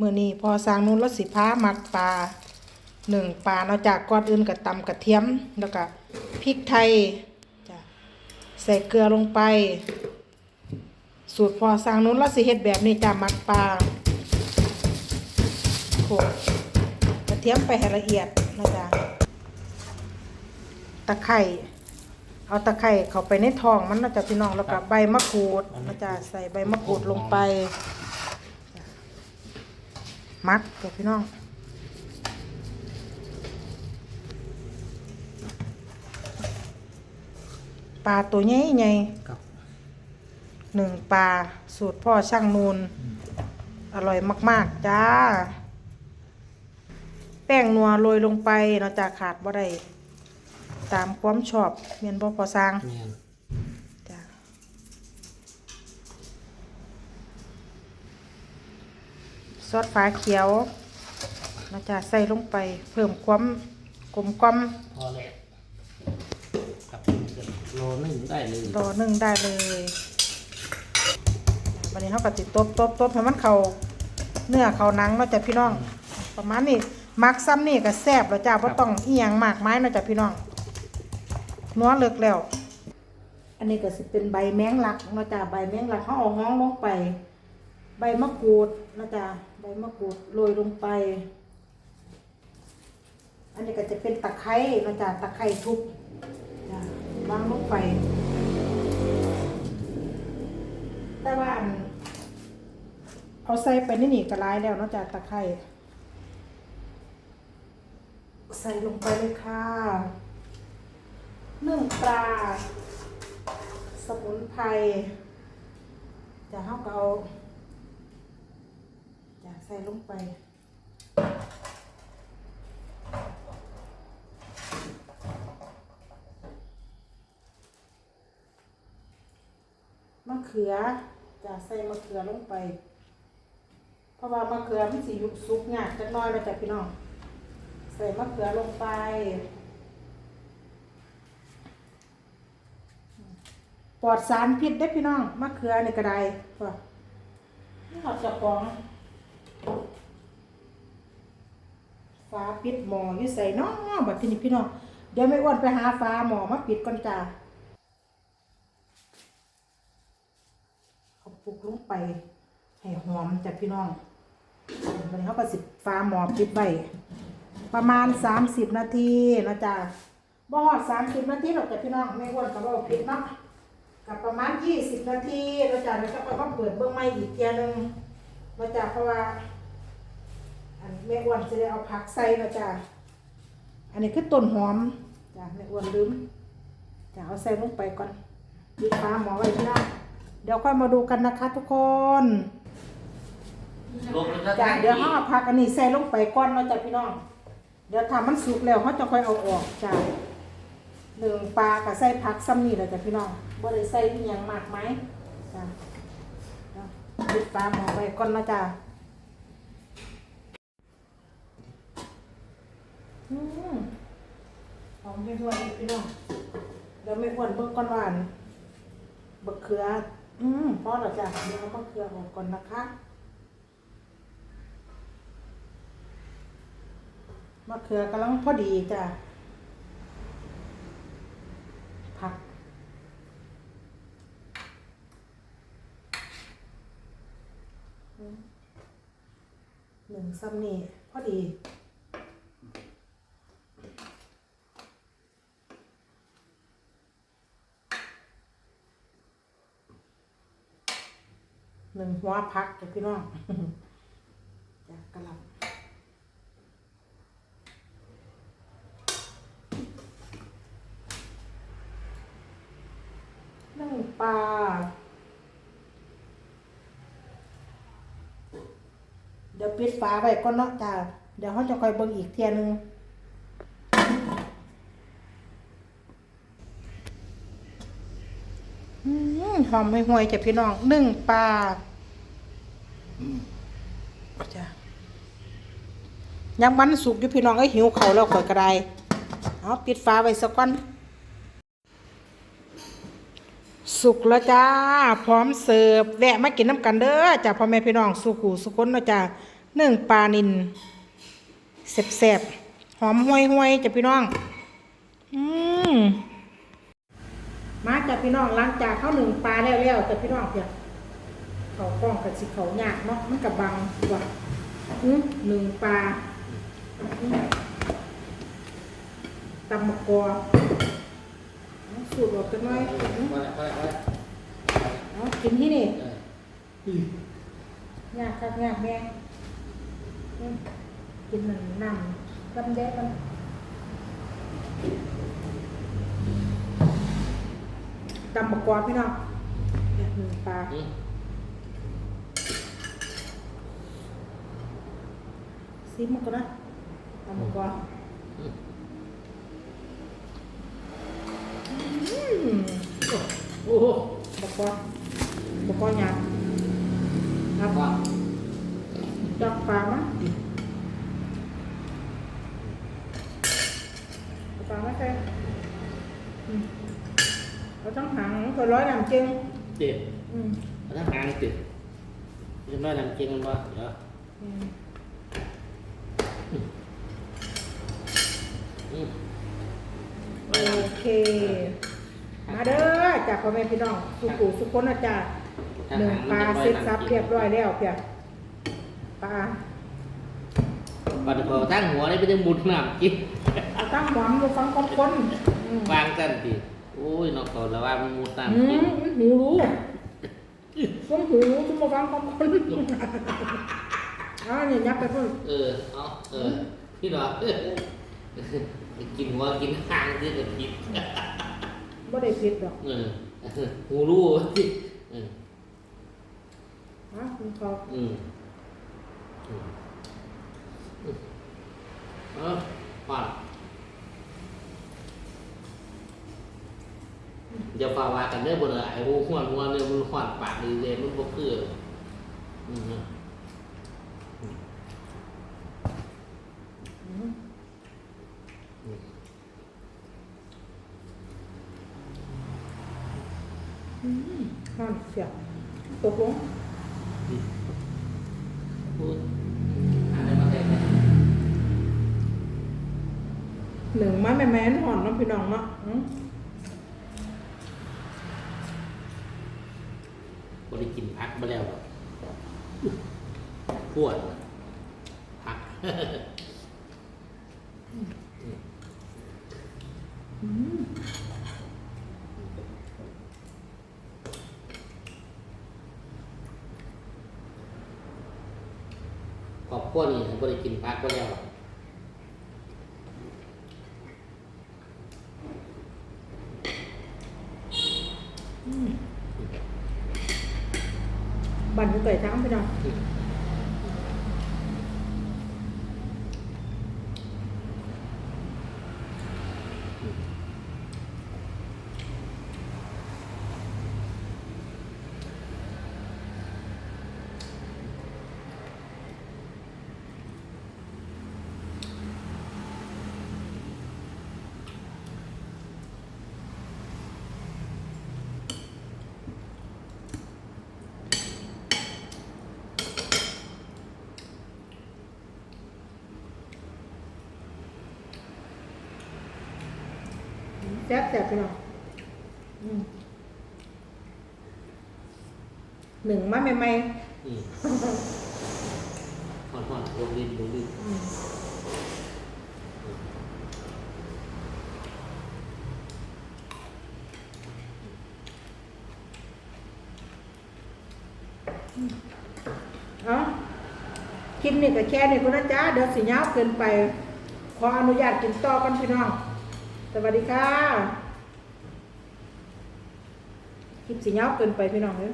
มือนี้พอสร้างนู้นรถสิพ้ามักปลาหนึ่งปลาเนาะจากกอนอื่นกับตำกระเทียมแล้วก็พริกไทยจ้ะใส่เกลือลงไป สูตรพอสร้างนู้นรถสิเฮ็ดแบบนี้จ้ะมักปลาโขกกระเทียมไปให้ละเอียดนะจ๊ะตะไคร่เอาตะไคร่เข้าไปในท้องมันนะจ๊ะพี่น้องแล้วก็ใบมะกรูดนะจ๊ะใส่ใบมะกรูดลงไป มัดกับพี่น้องปลาตัวใหญ่ใหญ่ครับหนึ่งปลาสูตรพ่อช่างนูนอร่อยมาก ๆ จ้า แป้งนัวโรยลงไปเนาะจ้าขาดบ่ได้ตามความชอบเมียนบ่พอสร้าง แม่น จ้า ซอสฟ้าเขียวเนาะจ้าใส่ลงไปเพิ่มความกลมกล่อมพอแล้วครับโลหนึงได้เลยรอนึ่งได้เลยวันนี้เขาก็ติดตบตบตบให้มันเขาเนื้อเขาหนังเนาะจ้ะพี่น้อง ประมาณนี้มักซ้ำนี่ก็แซ่บแล้วจ้าเพราะต้องอีหยังมากไม้เนาะจ้ะพี่น้องนัวเลิกแล้ว อันนี้ก็สิเป็นใบแมงลักเนาะจ้ะใบแมงลักเขาเอาห้องลงไป ใบมะกรูดนะจ้ะใบมะกรูดโรยลงไป อันนี้ก็จะเป็นตะไคร้นะจ้ะตะไคร้ทุบจ้ะวางลงไป แต่ว่าอันเอาใส่ไปนี่นี่ก็ร้ายแล้วนะจ้ะตะไคร้ใส่ลงไปเลยค่ะนึ่งปลา สมุนไพรจะเฮาก็เอา ส่ลงไป มะเขือจะใส่มะเขือลงไป เพราะว่ามะเขือมันสิยุบซุกยากจักน้อยเราจะพี่น้อง ใส่มะเขือลงไปปลอดสารพิษได้พี่น้องมะเขือในี่ก็ได้ป่ะนี่เขาจะกรอง ฟ้าปิดหมออยู่ใส่น้องบัดทีนี้พี่น้องเดี๋ยวไม่อ้วนไปหาฟ้าหมอมาปิดก่อนจ้าเขาปลุกลงไปให้หอมจากพี่น้องวันนี้เขาก็สิฟ้าหมอปิดไว้ประมาณ30นาทีนะจ๊ะบ่ฮอด30นาทีหรอกจ้ะพี่น้องไม่อ้วนกับว่าผิดเนาะกับประมาณ20นาทีนะจ๊ะแล้วก็ไปมาเปิดเบื้องไม้อีกเทียนึงนะจ๊ะเพราะว่า อันแม่อ้วนจะได้เอาผักใส่นะจ๊ะอันนี้คือต้นหอมจ้ะแม่อ้วนลืมจะเอาใส่ลงไปก่อนปิดฟ้าหมอไว้พี่น้องเดี๋ยวค่อยมาดูกันนะคะทุกคนลงแล้วจ้ะเดี๋ยวห้าพักอันนี้ใส่ลงไปก้อนเนาะจ้ะพี่น้อง เดี๋ยวทำมันสุกแล้วเขาจะค่อยเอาออกจ้ะหนึ่งปลากับใส่ผักซ้ำนี่แหละจ้ะพี่น้องบ่ได้ใส่อหยังมากไหมจ้ะเดี๋ยวปิดปลาหมอไว้ก่อนเนาะจ้ะ อืมหอมไปทั่วอีกพี่น้องเดี๋ยวไม่อ้วนเบิ่งก่อนหวานบักเขือ อืมพอแล้วจ้ะเดี๋ยวเอาบักเขือออกก่อนนะคะมะเขือกำลังพอดีจ้ะ ผัก หนึ่งซ้ำนี่พอดี หนึ่งหัวพักจ้ะพี่น้องจ้ะกระลำนึ่งปลาเดี๋ยวปิดฝาไว้ก่อนเนาะจ้ะเดี๋ยวเขาจะคอยเบิ่งอีกเทียหนึงหอมไม่ห่วยๆจ้ะพี่น้องนึ่งปลา จ้ะยังมันสุกอยู่พี่น้องเอ้ยหิวเขาแล้วข่อยกระไดเอาปิดฟ้าไว้สักก่อน สุกแล้วจ้า พร้อมเสิร์ฟแวะมากินน้ำกันเด้อจ้ะพ่อแม่พี่น้องสุขูสุคนเนาะจ้ะหนึ่งปลานินแซ่บๆหอมห้วยห้วยๆจ้ะพี่น้อง อืมมาจ้ะพี่น้องหลังจากเข้าหนึ่งปลาแล้วแล้วจ้ะพี่น้องเพียง เขากล้องกับสิเขายากเนาะมันกับบังกว่าหนึ่งปลาตำมะกอสูตรออกกันหน่อยเอากินที่นี่ยากครับยากแม่กินหนึ่งนำกำแดงมันตำมะกอพี่น้องแบบหนึ่งปลา อืม ซิมมันก็นะตำมะกออืมอืมโอ้โหมะกอมะกอหยาบครับว่าดอกปลามั้ยเอาปลาไม่ใช่อืมเอาทั้งหางตัวร้อยน้ำจึงเจ็บอืมเอาถ้าหางติดจะไม่นำจริงมันว่าเดี๋ยวอืมอืม โอเค มาเด้อจากพ่อแม่พี่น้อง สุขุสุขคนอาจารย์หนึ่งปลาเสร็จสับเรียบร้อยแล้วเพียปลาปัดพอตั้งหัวได้ไปถึงบุญน้ำกินเอาตั้งหวานมาฟังของคนอืมวางกันดิโอ้ยนอกตัวแล้วว่ามันมุดอืน้ำกินมหูรู้ฟังหูรู้ทุกมาฟังของคน อ้าวเนี่ยยับไปเพิ่มเออ เอาเออ พี่หนอเออกินหัวกินหางที่จะผิดไม่ได้ผิดหรอกเออหูรู้สิเออฮะคุณเขาอืมอืมอืมเออปาดเดี๋ยวฝ่าวากันเด้อบนไอ้หูหัวหัวเนี่ยมันหวานปากดีเลยมันบ่คืออืม อืมห่อนเสียบตกลงพูดอะไรมาแทนหนึ่งมาแม่แม่นห่อนเน้องพี่น้องเนาะอืมบริกินพักมาแล้วปวดพักอืม ขอบคุณนี่บริกินพักมาแล้วบันอยู่ไก่ทั้งพี่น้อง ซ่บแซ่บพี่น้องอืมหนึ่งมาใหม่อืมหอนหอนลงดินลงดินๆอืมเอาคลิปนี้ก็แค่นี้คุณนะจ๊ะเดี๋ยวสิยาวเกินไป ขออนุญาตกินต่อกันพี่น้อง สวัสดีค่ะ คลิปสีเงาเกินไปพี่น้องเลย